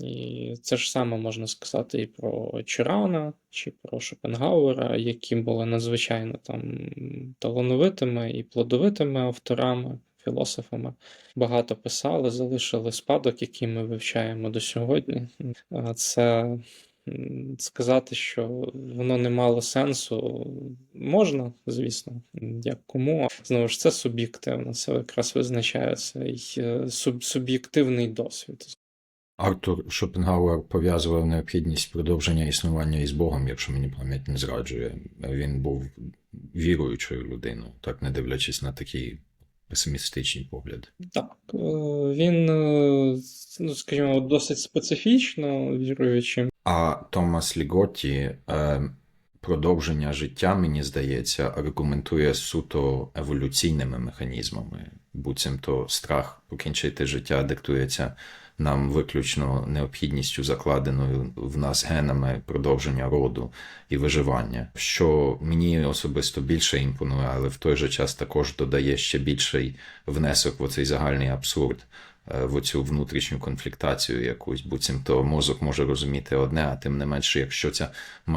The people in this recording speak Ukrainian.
І це ж саме можна сказати і про Чирана, чи про Шопенгауера, які були надзвичайно там талановитими і плодовитими авторами, філософами. Багато писали, залишили спадок, який ми вивчаємо до сьогодні. Це сказати, що воно не мало сенсу, можна, звісно, як кому. Знову ж це суб'єктивно, це якраз визначає цей е, суб'єктивний досвід. Артур Шопенгауер пов'язував необхідність продовження існування із Богом, якщо мені пам'ять не зраджує. Він був віруючою людиною, так не дивлячись на такі песимістичні погляди. Так, е, він, е, ну, скажімо, досить специфічно віруючим. А Томас Ліготі е, продовження життя, мені здається, аргументує суто еволюційними механізмами. Буцімто страх покінчити життя диктується нам виключно необхідністю, закладеною в нас генами продовження роду і виживання, що мені особисто більше імпонує, але в той же час також додає ще більший внесок в оцей загальний абсурд. е, В оцю внутрішню конфліктацію якусь, буцімто мозок може розуміти одне, а тим не менше, якщо ця